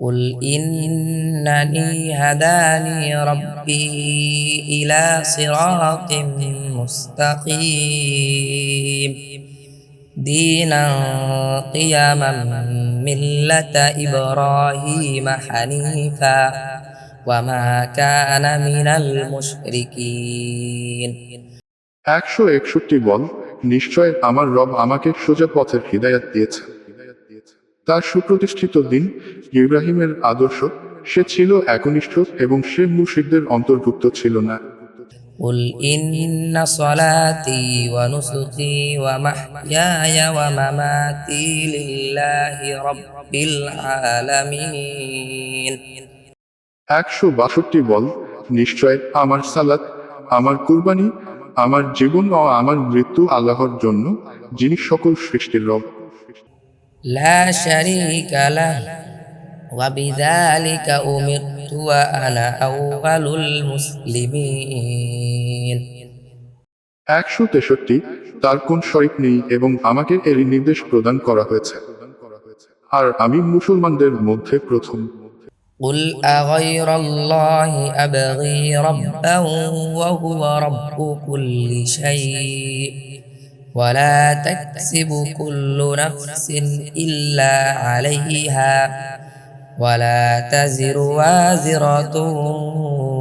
قل إنني هداني ربي إلى صراط مستقيم دينا قيما ملة إبراهيم حنيفا وما كان من المشركين একশো একষট্টি বল নিশ্চয় আমার রব আমাকে সোজা পথের হৃদায়াত দিয়েছে তার সুপ্রতিষ্ঠিত দিন ইব্রাহিমের আদর্শ সে ছিল একনিষ্ঠ এবং সে মুশিকদের অন্তর্ভুক্ত ছিল না قل إن صلاتي ونسكي ومحياي ومماتي لله رب العالمين একশো বাষট্টি বল নিশ্চয় আমার সালাত আমার কুরবানি আমার জীবন ও আমার মৃত্যু আল্লাহর জন্য যিনি সকল সৃষ্টির রব لا شريك له وبذلك أمرت وأنا أول المسلمين একশো তেষট্টি তার কোন শরিক নেই এবং আমাকে এরই নির্দেশ প্রদান করা হয়েছে আর আমি মুসলমানদের মধ্যে প্রথম قل أغير الله أبغي ربا وهو رب كل شيء ولا تكسب كل نفس إلا عليها ولا تزر وازرة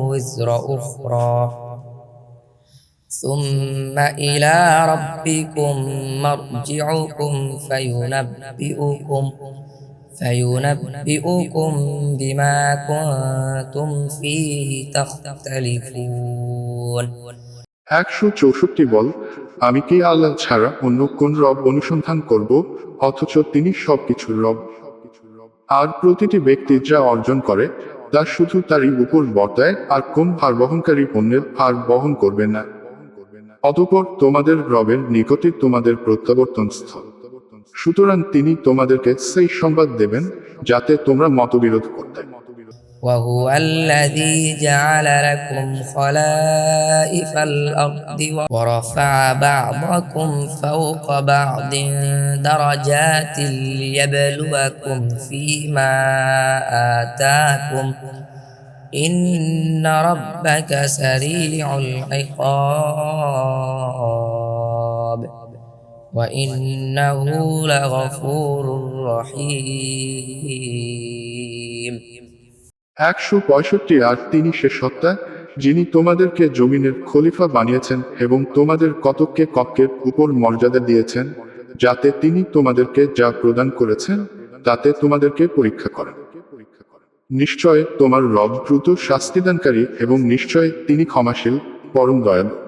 وزر أخرى. ثم إلى ربكم مرجعكم فينبئكم فينبئكم بما كنتم فيه تختلفون. একশো চৌষট্টি বল, আমি কি আল্লাহ ছাড়া অন্য কোন রব অনুসন্ধান করব? অথচ তিনি সবকিছুর রব। আর প্রতিটি ব্যক্তি যা অর্জন করে, তা শুধু তারই উপর বর্তায় আর কোন ভার বহনকারী পণ্যের ভার বহন করবে না। অতপর তোমাদের রবের নিকটে তোমাদের প্রত্যাবর্তন স্থল। সুতরাং তিনি তোমাদেরকে সেই সংবাদ দেবেন, যাতে তোমরা মতবিরোধ করতে وهو الذي جعل لكم خلائف الأرض ورفع بعضكم فوق بعض درجات ليبلوكم فيما آتاكم. إن ربك سريع العقاب. وإنه لغفور رحيم. একশো পঁয়ষট্টি আর তিনি সে সত্তা, যিনি তোমাদেরকে জমিনের খলিফা বানিয়েছেন এবং তোমাদের কতককে কক্ষের উপর মর্যাদা দিয়েছেন, যাতে তিনি তোমাদেরকে যা প্রদান করেছেন, তাতে তোমাদেরকে পরীক্ষা করেন। নিশ্চয় তোমার রব দ্রুত শাস্তিদানকারী এবং নিশ্চয় তিনি ক্ষমাশীল, পরম দয়ালু।